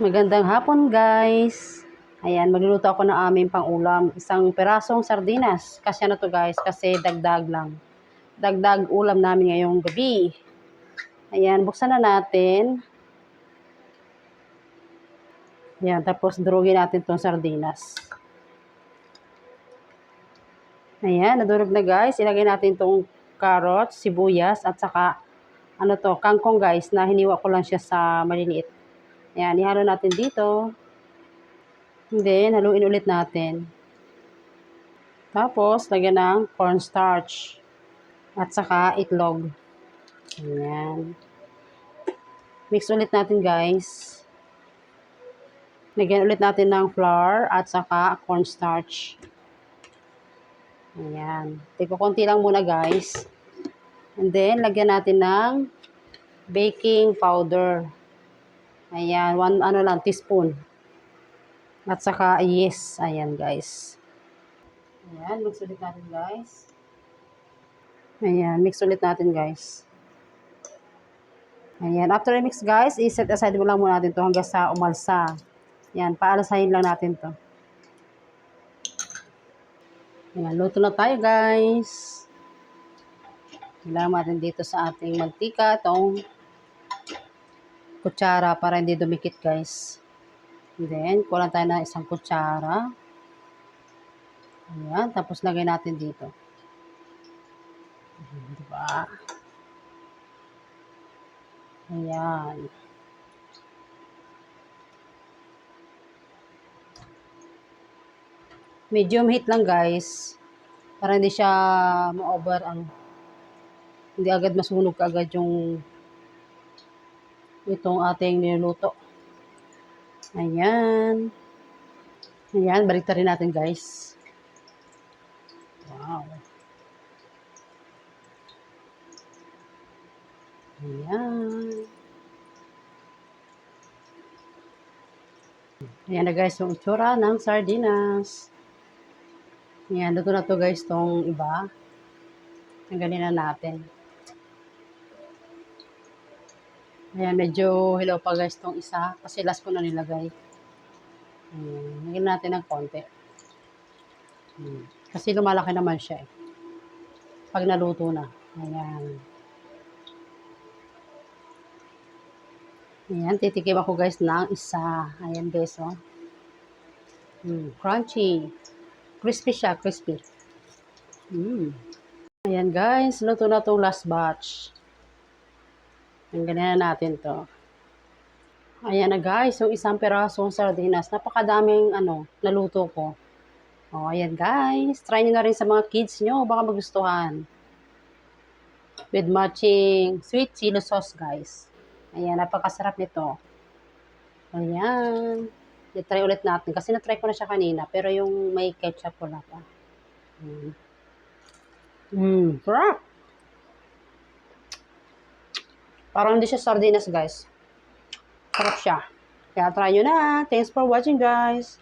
Magandang hapon guys. Ayan, magluluto ako ng aming pangulam. Isang perasong sardinas. Kasi ano to guys, kasi dagdag lang. Dagdag ulam namin ngayong gabi. Ayan, buksan na natin. Ayan, tapos durugin natin tong sardinas. Ayan, nadurog na guys. Ilagay natin tong carrots, sibuyas, at saka ano to, kangkong guys, na hiniwa ko lang siya sa maliliit. Ayan, ihalo natin dito. Then, haluin ulit natin. Tapos, lagyan ng cornstarch. At saka itlog. Ayan. Mix ulit natin guys. Lagyan ulit natin ng flour at saka cornstarch. Ayan. Tipo konti lang muna guys. And then, lagyan natin ng baking powder. Ayan, one ano lang, teaspoon. At saka, yes, ayan guys. Ayan, mix ulit natin guys. Ayan, mix ulit natin guys. Ayan, after i-mix guys, i-set aside mo lang muna natin to hanggang sa umalsa. Ayan, paalasahin lang natin to. Ayan, luto na tayo guys. Kailangan natin dito sa ating mantika itong kutsara para hindi dumikit guys. And then, kulang tayo ng isang kutsara. Ayan, tapos lagay natin dito. Diba? Ayan. Medium heat lang guys. Para hindi siya ma-over ano. Hindi agad masunog agad yung itong ating niluluto. Ayan. Ayan, balik rin natin guys. Wow. Ayan. Ayan na guys, yung itsura ng sardinas. Ayan, luto na to guys, tong iba. Tanggalin na natin. Ayan, medyo hilaw pa guys tong isa. Kasi last ko na nilagay. Ayan, lagyan natin ng konti. Hmm. Kasi lumalaki naman siya eh. Pag naluto na. Ayan. Ayan, titikim ako guys ng isa. Ayan guys, oh. Hmm, crunchy. Crispy siya, crispy. Hmm. Ayan guys, luto na tong last batch. Ang ganyan na natin to. Ayan na guys, yung isang perasong sardinas. Napakadaming ano, naluto ko. O, ayan guys. Try nyo na rin sa mga kids nyo. Baka magustuhan. With matching sweet chili sauce guys. Ayan, napakasarap nito. Ayan. I-try ulit natin. Kasi na-try ko na siya kanina. Pero yung may ketchup wala pa. Ayan. Mmm, sarap! Parang hindi siya sardinas, guys. Sarap siya. Kaya try nyo na. Thanks for watching, guys.